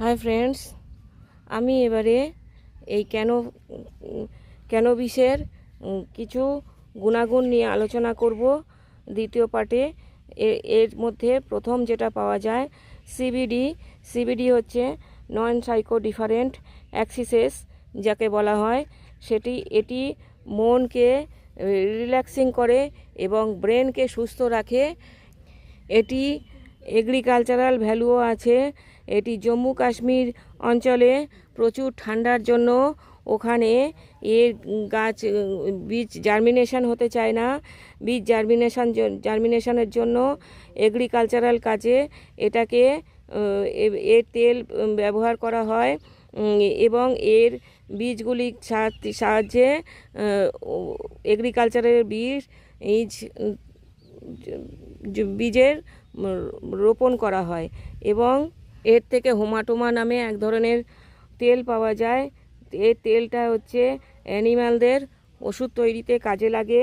Hi friends, আমি এবারে এই কেন ক্যানোবিসের কিছু গুণাগুণ নিয়ে আলোচনা করব। দ্বিতীয় পার্টে এর মধ্যে প্রথম যেটা পাওয়া যায় সিবিডি সিবিডি হচ্ছে নন সাইকো ডিফারেন্ট অ্যাক্সিসেস যাকে বলা হয়। সেটি, এটি মনকে রিল্যাক্সিং করে এবং ব্রেনকে সুস্থ রাখে। এটি এগ্রিকালচারাল ভ্যালুও আছে। এটি জম্মু কাশ্মীর অঞ্চলে প্রচুর ঠান্ডার জন্য ওখানে এর গাছ, বীজ জার্মিনেশন হতে চায় না। বীজ জার্মিনেশন জার্মিনেশনের জন্য এগ্রিকালচারাল কাজে এটাকে এর তেল ব্যবহার করা হয়। এবং এর বীজগুলি সাহায্যে- এগ্রিকালচারের বীজ বীজের রোপণ করা হয় এবং এর থেকে হোমাটোমা নামে এক ধরনের তেল পাওয়া যায়। এই তেলটা হচ্ছে অ্যানিম্যালদের ওষুধ তৈরিতে কাজে লাগে।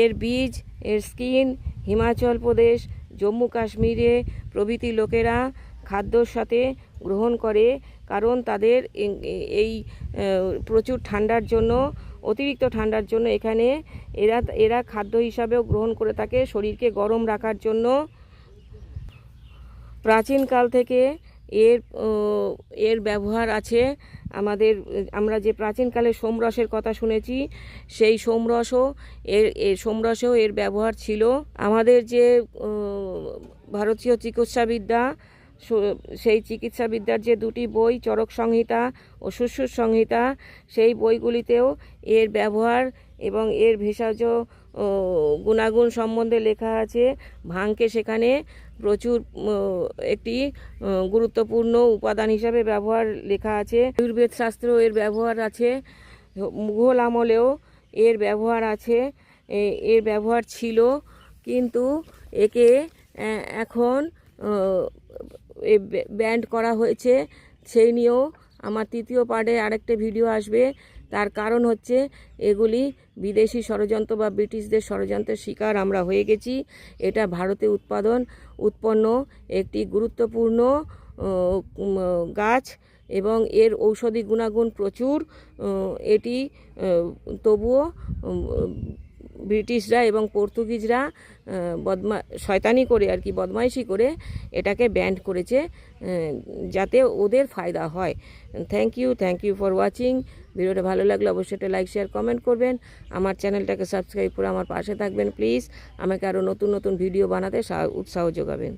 এর বীজ, এর স্কিন, হিমাচল প্রদেশ, জম্মু কাশ্মীরে প্রভৃতি লোকেরা খাদ্যর সাথে গ্রহণ করে কারণ তাদের এই প্রচুর ঠান্ডার জন্য, অতিরিক্ত ঠান্ডার জন্য এখানে এরা এরা খাদ্য হিসাবেও গ্রহণ করে থাকে শরীরকে গরম রাখার জন্য। প্রাচীনকাল থেকে এর এর ব্যবহার আছে। আমাদের, আমরা যে প্রাচীনকালে সোমরসের কথা শুনেছি, সেই সোমরসও এর সোমরসেও এর ব্যবহার ছিল। আমাদের যে ভারতীয় চিকিৎসাবিদ্যা সেই চিকিৎসাবিদ্যার যে দুটি বই চরক সংহিতা ও সুশ্রুত সংহিতা সেই বইগুলিতেও এর ব্যবহার এবং এর ভেষজ গুণাগুণ সম্বন্ধে লেখা আছে। ভাঙকে সেখানে প্রচুর একটি গুরুত্বপূর্ণ উপাদান হিসাবে ব্যবহার লেখা আছে। আয়ুর্বেদ শাস্ত্র এর ব্যবহার আছে। মুঘল আমলেও এর ব্যবহার আছে। এর ব্যবহার ছিল। কিন্তু একে আহ, ব্যান্ড করা হয়েছে, সেই নিয়েও আমার তৃতীয় পার্টে আরেকটা ভিডিও আসবে। তার কারণ হচ্ছে এগুলি বিদেশি ষড়যন্ত্র বা ব্রিটিশদের ষড়যন্ত্রের শিকার আমরা হয়ে গেছি। এটা ভারতে উৎপাদন, উৎপন্ন একটি গুরুত্বপূর্ণ গাছ এবং এর ঔষধি গুণাগুণ প্রচুর। এটি তবুও ব্রিটিশরা এবং পর্তুগিজরা বদমা, শয়তানি করে আর কি, বদমাইশি করে এটাকে ব্যান্ড করেছে যাতে ওদের ফায়দা হয়। Thank you thank you for watching ভিডিওটা ভালো লাগলে অবশ্যই একটা লাইক শেয়ার কমেন্ট করবেন। আমার চ্যানেলটাকে সাবস্ক্রাইব করে আমার পাশে থাকবেন প্লিজ আমাকে আরও নতুন নতুন ভিডিও বানাতে উৎসাহ যোগাবেন।